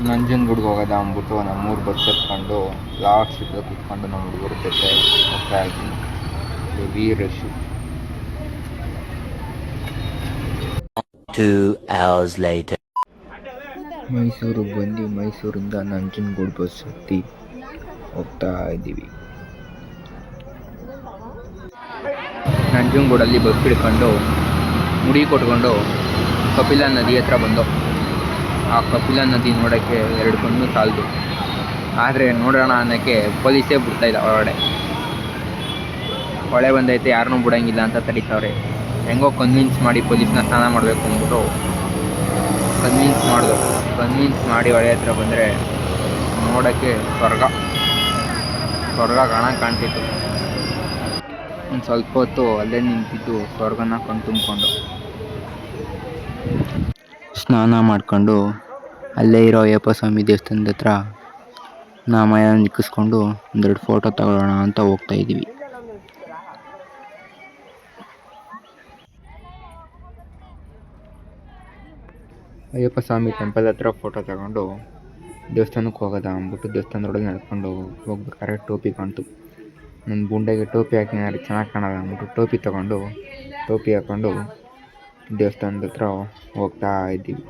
ನಂಜನಗೂಡ್ಗೆ ಹೋಗೋದ ಅಂದ್ಬಿಟ್ಟು ನಮ್ಮ ಊರು ಬಸ್ ಹತ್ಕೊಂಡು ಲಾಸ್ಟ್ ಸೀಟಲ್ಲಿ ಕೂತ್ಕೊಂಡು ನಮ್ಮ ಹುಡುಗರ ಜೊತೆ ಹೋಗ್ತಾ ಇದ್ದೀನಿ ಹೆವಿ later. ಮೈಸೂರಿಗೆ ಬಂದು ಮೈಸೂರಿಂದ ನಂಜನಗೂಡು ಬಸ್ ಹತ್ತಿ ಹೋಗ್ತಾ ಇದ್ದೀವಿ ನಂಜನಗೂಡಲ್ಲಿ ಬಸ್ ಹಿಡ್ಕೊಂಡು ಮುಡಿ ಕೊಟ್ಕೊಂಡು ಕಪಿಲಾ ನದಿ ಹತ್ರ ಬಂದು ಆ ಕಪಿಲ ನದಿ ನೋಡೋಕ್ಕೆ ಎರಡು ಕಣ್ಣು ಸಾಲದು. ಆದರೆ ನೋಡೋಣ ಅನ್ನೋಕ್ಕೆ ಪೊಲೀಸೇ ಬಿಡ್ತಾಯಿಲ್ಲ ಒಳಗಡೆ ಹೊಳೆ ಬಂದೈತೆ, ಯಾರನ್ನು ಬಿಡೋಂಗಿಲ್ಲ ಅಂತ ತಡೀತಾವ್ರೆ. ಹೆಂಗೋ ಕನ್ವಿನ್ಸ್ ಮಾಡಿ ಪೊಲೀಸ್ನ ಸ್ನಾನ ಮಾಡಬೇಕು ಅಂದ್ಬಿಟ್ಟು ಕನ್ವಿನ್ಸ್ ಮಾಡಿದ್ರು ಕನ್ವಿನ್ಸ್ ಮಾಡಿ ಹೊಳೆ ಹತ್ರ ಬಂದರೆ ನೋಡೋಕ್ಕೆ ಸ್ವರ್ಗ. ಸ್ವರ್ಗ ಕಾಣ ಕಾಣ್ತಿತ್ತು. ಒಂದು ಸ್ವಲ್ಪ ಹೊತ್ತು ಅಲ್ಲೇ ನಿಂತಿದ್ದು ಸ್ವರ್ಗನ ಕಣ್ ತುಂಬಿಕೊಂಡು. ಸ್ನಾನ ಮಾಡ್ಕೊಂಡು ಅಲ್ಲೇ ಇರೋ ಅಯ್ಯಪ್ಪ ಸ್ವಾಮಿ ದೇವಸ್ಥಾನದ ಹತ್ರ ನಾಮಯ ನಿಕ್ಕಿಸ್ಕೊಂಡು ಒಂದೆರಡು ಫೋಟೋ ತಗೊಳ್ಳೋಣ ಅಂತ ಹೋಗ್ತಾ ಇದ್ದೀವಿ. ಅಯ್ಯಪ್ಪ ಸ್ವಾಮಿ ಟೆಂಪಲ್ ಹತ್ರ ಫೋಟೋ ತಗೊಂಡು ದೇವಸ್ಥಾನಕ್ಕೆ ಹೋಗೋದ ಅಂದ್ಬಿಟ್ಟು ದೇವಸ್ಥಾನದೊಳಗೆ ನಡ್ಕೊಂಡು ಹೋಗ್ಬೇಕಾದ್ರೆ ಟೋಪಿ ಕಾಣ್ತು. ನನ್ನ ಗುಂಡೆಗೆ ಟೋಪಿ ಹಾಕಿದ್ರೆ ಚೆನ್ನಾಗಿ ಕಾಣಲ್ಲ ಅಂದ್ಬಿಟ್ಟು ಟೋಪಿ ತಗೊಂಡು ಟೋಪಿ ಹಾಕ್ಕೊಂಡು ದೇವಸ್ಥಾನದ ಹತ್ರ ಹೋಗ್ತಾ ಇದ್ದೀವಿ.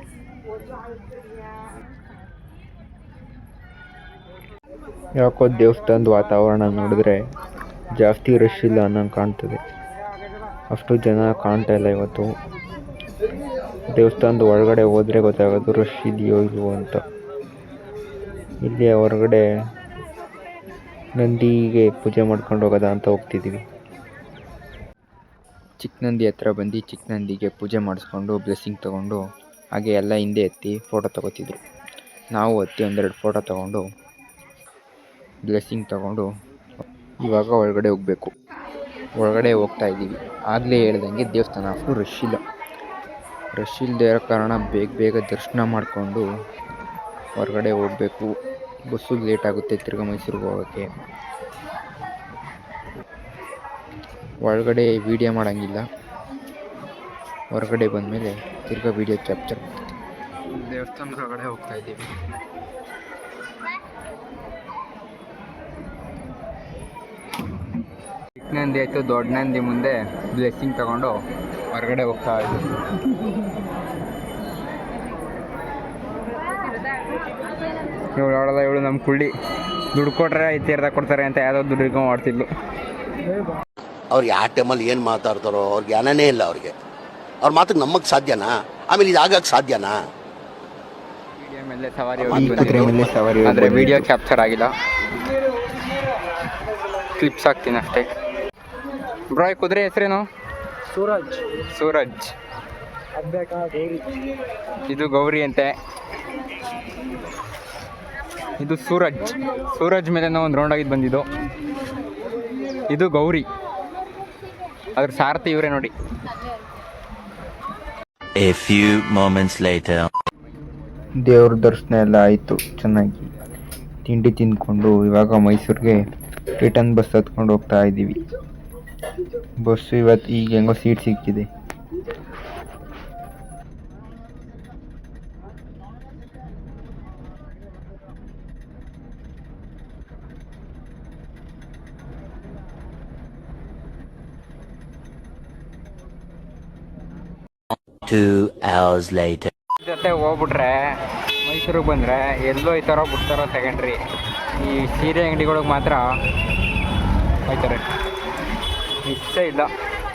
ಯಾಕೋ ದೇವಸ್ಥಾನದ ವಾತಾವರಣ ನೋಡಿದ್ರೆ ಜಾಸ್ತಿ ರಶ್ ಇಲ್ಲ ಅನ್ನಂಗೆ ಕಾಣ್ತದೆ. ಅಷ್ಟು ಜನ ಕಾಣ್ತಾ ಇಲ್ಲ ಇವತ್ತು. ದೇವಸ್ಥಾನದ ಒಳಗಡೆ ಹೋದರೆ ಗೊತ್ತಾಗೋದು ರಶ್ ಇದೆಯೋ ಇಲ್ವೋ ಅಂತ. ಇಲ್ಲಿ ಹೊರಗಡೆ ನಂದಿಗೆ ಪೂಜೆ ಮಾಡ್ಕೊಂಡು ಹೋಗೋದ ಅಂತ ಹೋಗ್ತಿದ್ದೀವಿ ಚಿಕ್ಕ ನಂದಿ ಹತ್ರ ಬಂದು ಚಿಕ್ಕ ನಂದಿಗೆ ಪೂಜೆ ಮಾಡಿಸ್ಕೊಂಡು ಬ್ಲೆಸ್ಸಿಂಗ್ ತೊಗೊಂಡು ಹಾಗೆ ಎಲ್ಲ ಹಿಂದೆ ಎತ್ತಿ ಫೋಟೋ ತಗೋತಿದ್ರು. ನಾವು ಹತ್ತಿ ಒಂದೆರಡು ಫೋಟೋ ತಗೊಂಡು ಬ್ಲೆಸ್ಸಿಂಗ್ ತಗೊಂಡು ಇವಾಗ ಒಳಗಡೆ ಹೋಗಬೇಕು. ಒಳಗಡೆ ಹೋಗ್ತಾ ಇದ್ದೀವಿ. ಆಗಲೇ ಹೇಳ್ದಂಗೆ ದೇವಸ್ಥಾನ ಅಷ್ಟು ರಶ್ ಇಲ್ಲ. ರಶ್ ಇಲ್ಲದೆ ಇರೋ ಕಾರಣ ಬೇಗ ಬೇಗ ದರ್ಶನ ಮಾಡಿಕೊಂಡು ಹೊರಗಡೆ ಹೋಗಬೇಕು. ಬಸ್ಸು ಲೇಟ್ ಆಗುತ್ತೆ ತಿರ್ಗಾ ಮೈಸೂರಿಗೆ ಹೋಗೋಕ್ಕೆ. ಒಳಗಡೆ ವೀಡಿಯೋ ಮಾಡೋಂಗಿಲ್ಲ. ಹೊರಗಡೆ ಬಂದಮೇಲೆ ತಿರ್ಗಾ ವೀಡಿಯೋ ಕ್ಯಾಪ್ಚರ್ ದೇವಸ್ಥಾನದ ಹೊರಗಡೆ ಹೋಗ್ತಾ ಇದ್ದೀವಿ. ನಂದಿ ಆಯಿತು ದೊಡ್ಡ ನಂದಿ ಮುಂದೆ ಬ್ಲೆಸ್ಸಿಂಗ್ ತಗೊಂಡು ಹೊರಗಡೆ ಹೋಗ್ತಾ ಇದ್ದೆ. ಇವಳು ನೋಡಲ್ಲ ಇವಳು ನಮ್ಮ ಕುಳ್ಳಿ. ದುಡ್ಡು ಕೊಟ್ರೆ ತೀರ್ದಾಗ ಕೊಡ್ತಾರೆ ಅಂತ ಯಾವುದೋ ದುಡ್ಡು ಇಟ್ಕೊಂಡು ಮಾಡ್ತಿದ್ಲು ಅವ್ರಿಗೆ ಯಾವ ಟೈಮಲ್ಲಿ ಏನು ಮಾತಾಡ್ತಾರೋ ಅವ್ರಿಗೆ ಜ್ಞಾನನೇ ಇಲ್ಲ ಅವ್ರಿಗೆ. ಅವ್ರ ಮಾತಿಗೆ ನಮಗೆ ಸಾಧ್ಯನಾ? ಆಮೇಲೆ ಇದು ಆಗಕ್ಕೆ ಸಾಧ್ಯನಾ? ಸವಾರಿ ಆದರೆ ವಿಡಿಯೋ ಕ್ಯಾಪ್ಚರ್ ಆಗಿಲ್ಲ. ಕ್ಲಿಪ್ಸ್ ಹಾಕ್ತೀನಿ ಅಷ್ಟೇ. ಬ್ರೋ ಈ ಕುದುರೆ ಹೆಸರೇನು? ಸೂರಜ್. ಸೂರಜ್. ಇದು ಗೌರಿ ಅಂತೆ. ಇದು ಸೂರಜ್. ಸೂರಜ್ ಮೇಲೆ ಒಂದು ರೌಂಡ್ ಆಗಿದ್ದು ಬಂದಿದ್ದು. ಇದು ಗೌರಿ. ಅದ್ರ ಸಾರಥಿ ಇವರೇ ನೋಡಿ. A few moments later. ದೇವ್ರ ದರ್ಶನ ಎಲ್ಲ ಆಯಿತು ಚೆನ್ನಾಗಿ. ತಿಂಡಿ ತಿಂದ್ಕೊಂಡು ಇವಾಗ ಮೈಸೂರಿಗೆ ರಿಟರ್ನ್ ಬಸ್ ಹತ್ಕೊಂಡು ಹೋಗ್ತಾ ಇದ್ದೀವಿ. ಬಸ್ಸು ಇವತ್ತು ಈಗ ಹೆಂಗೋ ಸೀಟ್ ಸಿಕ್ಕಿದೆ. Two hours later. ಜೊತೆ ಹೋಗ್ಬಿಟ್ರೆ ಮೈಸೂರಿಗೆ ಬಂದರೆ ಎಲ್ಲೋ ಹೋಯ್ತಾರೋ ಬಿಡ್ತಾರೋ ತಗೊಂಡ್ರಿ ಈ ಸೀರೆ ಅಂಗಡಿಗಳಿಗೆ ಮಾತ್ರ ಹೋಯ್ತಾರೆ ಇಷ್ಟೇ ಇಲ್ಲ.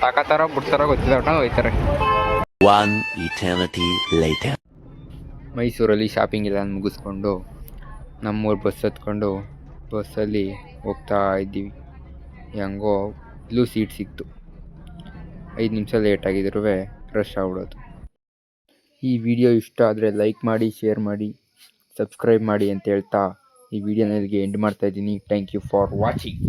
ತಗೋತಾರೋ ಬಿಡ್ತಾರ ಗೊತ್ತಿಲ್ಲ ಒಟ್ಟು ಹೋಯ್ತಾರೆ. One eternity later. ಮೈಸೂರಲ್ಲಿ ಶಾಪಿಂಗ್ ಎಲ್ಲ ಮುಗಿಸ್ಕೊಂಡು ನಮ್ಮೂರು ಬಸ್ ಹತ್ಕೊಂಡು ಬಸ್ಸಲ್ಲಿ ಹೋಗ್ತಾ ಇದ್ದೀವಿ. ಹೆಂಗೋ ಇಲ್ಲೂ ಸೀಟ್ ಸಿಕ್ತು. ಐದು ನಿಮಿಷ ಲೇಟ್ ಆಗಿದ್ರೂ ರಶ್ ಆಗ್ಬಿಡೋದು. ಈ ವಿಡಿಯೋ ಇಷ್ಟ ಆದರೆ ಲೈಕ್ ಮಾಡಿ ಶೇರ್ ಮಾಡಿ ಸಬ್ಸ್ಕ್ರೈಬ್ ಮಾಡಿ ಅಂತ ಹೇಳ್ತಾ ಈ ವಿಡಿಯೋನ ಇಲ್ಲಿಗೆ ಎಂಡ್ ಮಾಡ್ತಾ ಇದ್ದೀನಿ. Thank you for watching